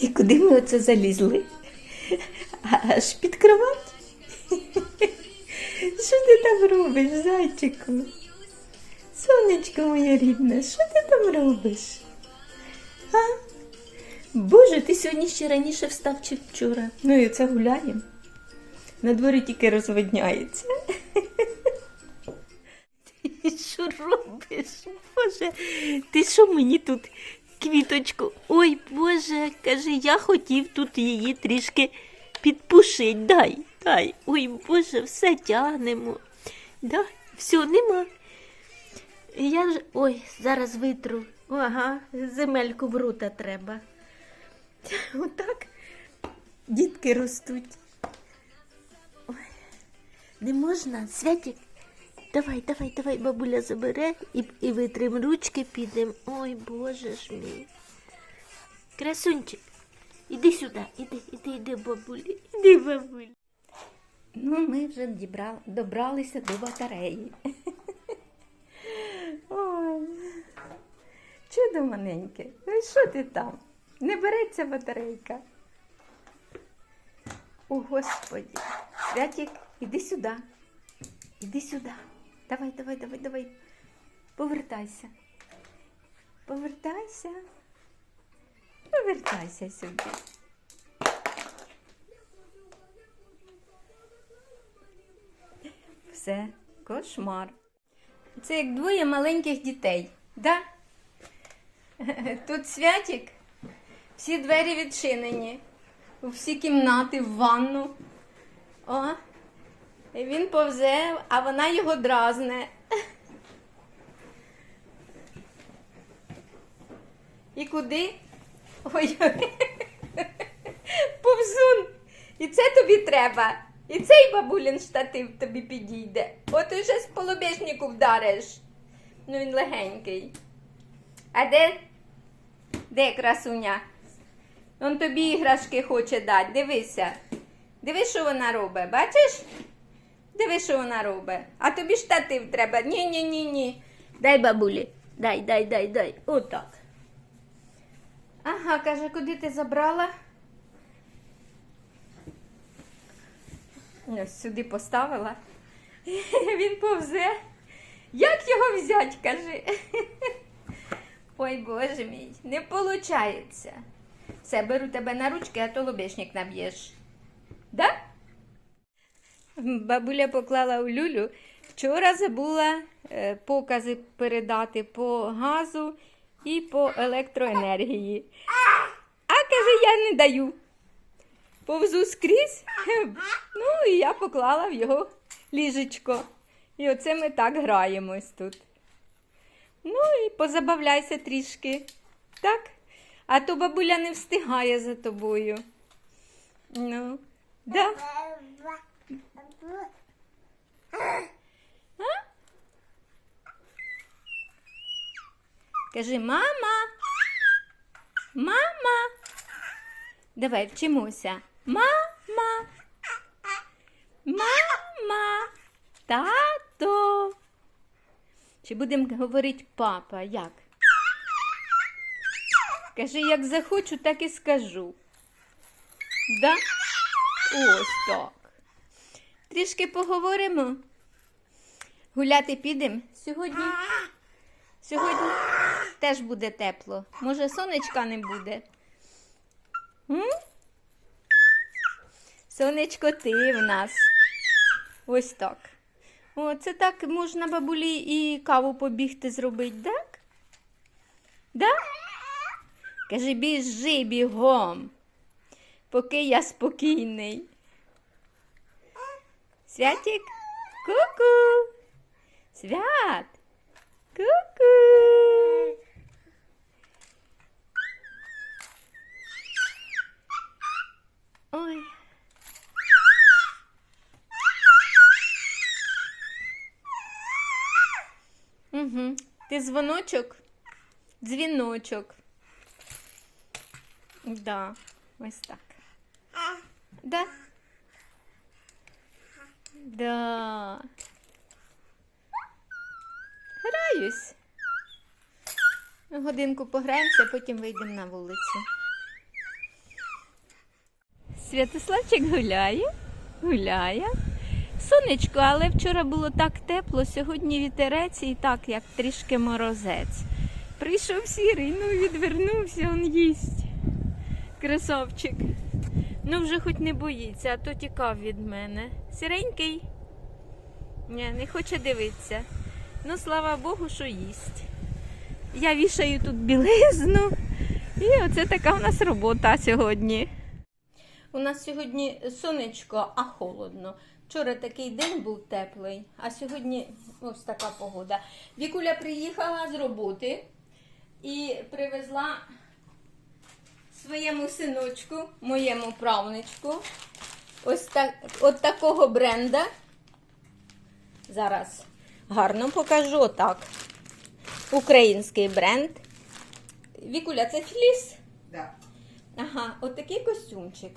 І куди ми оце залізли? Аж під кровать? Що ти там робиш, зайчику? Сонечко моє рідне, що ти там робиш? А? Боже, ти сьогодні ще раніше встав чи вчора. Ну і це гуляємо. На дворі тільки розвидняється. Ти що робиш? Боже, ти що мені тут квіточку? Ой, Боже, каже, я хотів тут її трішки підпушить. Дай, дай. Ой, Боже, все тягнемо. Да, все, нема. Я ж. Ой, зараз витру. Ага, земельку в рута треба. Отак дітки ростуть. Ой, не можна, Святік. Давай, давай, давай, бабуля забере і, і витрим ручки підемо. Ой, Боже ж мій. Красунчик, іди сюди, іди, іди, іди, бабулі, іди, бабулі. Ну, ми вже дібрали, добралися до батареї. Ой, чудо маленьке. Ну що ти там? Не береться батарейка. О, Господі. Святік, іди сюди. Іди сюди. Давай, давай, давай, давай. Повертайся. Повертайся. Повертайся сюди. Все, кошмар. Це як двоє маленьких дітей, да? Тут святік, всі двері відчинені, всі кімнати, в ванну. О, він повзе, а вона його дразне. І куди? Ой, повзун. І це тобі треба. І цей бабулін штатив тобі підійде. От уже з полобешнику вдариш. Ну він легенький. А де? Де красуня? Он тобі іграшки хоче дати. Дивися. Дивись, що вона робить. Бачиш? Диви, що вона робить. А тобі штатив треба. Ні, ні. Дай бабулі. Дай, дай, дай, дай. Отак. Ага, каже, куди ти забрала? Ось сюди поставила. Він повзе. Як його взять, кажи. Ой, боже мій, не виходить. Все, беру тебе на ручки, а то лобешник наб'єш. Да? Бабуля поклала у люлю. Вчора забула е, покази передати по газу і по електроенергії. А каже, я не даю. Повзу скрізь. Ну, і я поклала в його ліжечко. І оце ми так граємось тут. Ну і позабавляйся трішки. Так? А то бабуля не встигає за тобою. Ну, да? Кажи, мама. Мама. Давай вчимося. Мама. Мама. Тато. Чи будемо говорити папа? Як? Кажи, як захочу, так і скажу. Да? Ось так. Трішки поговоримо. Гуляти підемо сьогодні. Сьогодні теж буде тепло. Може, сонечка не буде. М? Сонечко, ти в нас. Ось так. О, це так можна бабулі і каву побігти зробити, так? Да? Каже, біжи бігом, поки я спокійний. Святик, ку-ку. Свят. Ку-ку. Ой. Угу. Ти дзвоночок? Дзвіночок. Да, ось так. Да. Да. Граюсь. Годинку пограємося, потім вийдемо на вулицю. Святославчик гуляє, гуляє. Сонечко, але вчора було так тепло, сьогодні вітерець і так, як трішки морозець. Прийшов сірий, ну відвернувся, он їсть. Красавчик. Ну вже хоч не боїться, а то тікав від мене. Сіренький. Ні, не хоче дивитися. Ну, слава Богу, що їсть. Я вішаю тут білизну. І оце така у нас робота сьогодні. У нас сьогодні сонечко, а холодно. Вчора такий день був теплий, а сьогодні ось така погода. Вікуля приїхала з роботи і привезла своєму синочку, моєму правничку, ось так, от такого бренда. Зараз гарно покажу так. Український бренд. Вікуля, це фліс? Да. Ага, от такий костюмчик.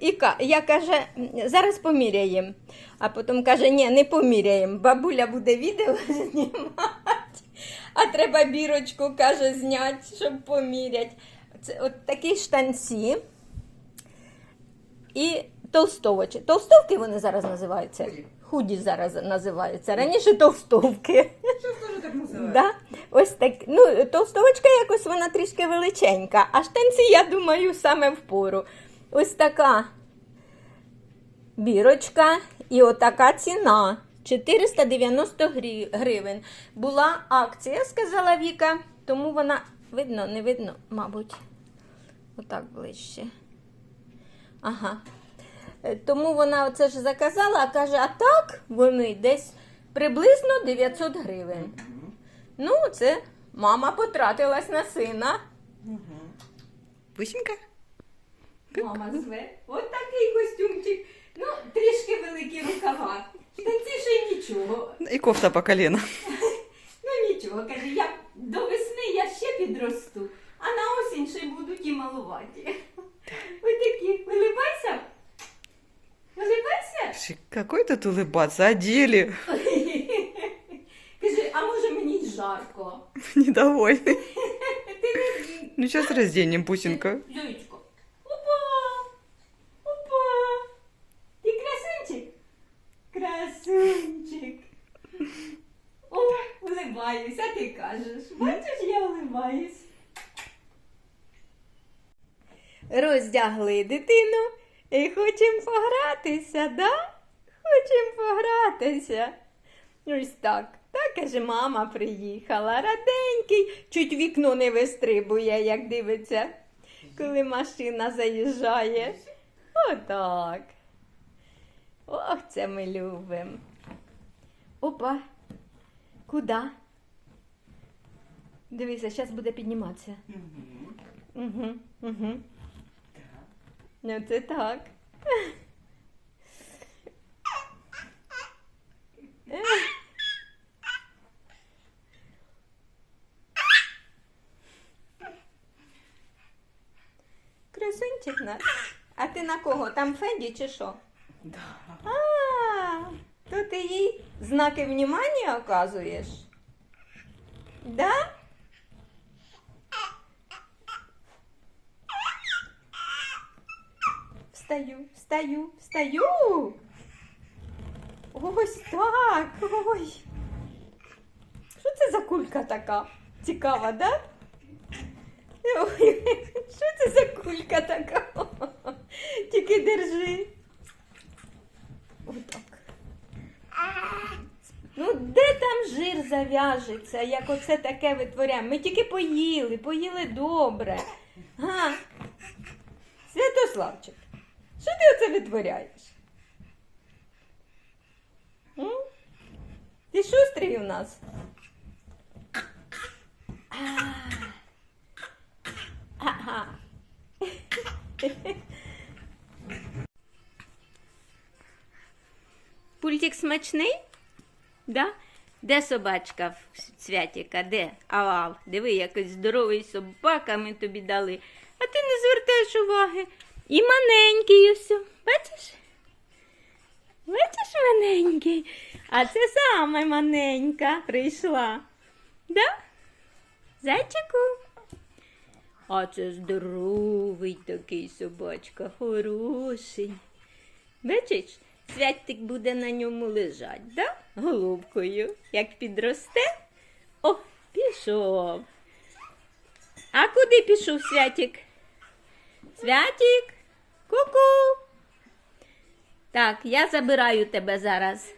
І я каже, зараз поміряємо. А потім каже, ні, не поміряємо. Бабуля буде відео знімати. А треба бірочку, каже, зняти, щоб поміряти. Це от такі штанці і толстовочі. Толстовки вони зараз називаються. Худі. Худі зараз називаються. Раніше толстовки. Тоже так называют. Да? Ось так. Ну, толстовочка якось вона трішки величенька, а штанці, я думаю, саме в пору. Ось така бірочка і отака ціна. 490 грі- гривень. Була акція, сказала Віка, тому вона видно, не видно, мабуть. Отак ближче. Ага. Е, Тому вона оце ж заказала, а каже, а так вони десь приблизно 900 гривень. Ну, це мама потратилась на сина. Бусинка? Мама зве. От такий костюмчик. Ну, трішки великі рукава. Штанці ще нічого. И кофта по колено. Ну нічого, каже, я до весни я ще підросту, а на осінь ще й будуть і малуваті. Ось такі. Вилибайся. Вилибайся. Ши- Какой тут улыбаться, одели. Каже, а може мені й жарко? Недовольный. Ти не Ну сейчас разденем, Бусинка. Роздягли дитину і хочемо погратися, да? Хочемо погратися. Ось так. Так, каже, мама приїхала, раденький, чуть вікно не вистрибує, як дивиться, коли машина заїжджає. Отак. Ох, це ми любимо. Опа. Куди? Дивися, зараз буде підніматися. Угу, угу. Ну, це так. Красунчик наш. А ти на кого? Там Феді чи що? Да. А, то ти їй знаки внимання оказуєш? Да? Встаю, встаю, встаю. Ось так. Ой. Що це за кулька така? Цікава, да? Ой, що це за кулька така? Тільки держи. Отак. Ну, де там жир зав'яжеться, як оце таке витворяємо? Ми тільки поїли, поїли добре. Га? Святославчик, ти оце витворяєш? М? Ти шустрий у нас? Ага. Пультик смачний? Да? Де собачка в святіка? Де? Ав, диви, якийсь здоровий собака ми тобі дали. А ти не звертаєш уваги. І маленький ось. Бачиш? Бачиш маленький? А це саме маленька прийшла. Да? Зайчику? А це здоровий такий собачка, хороший. Бачиш, святик буде на ньому лежать, да? Голубкою. Як підросте, о, пішов. А куди пішов святик? Святик, ку-ку. Так, я забираю тебе зараз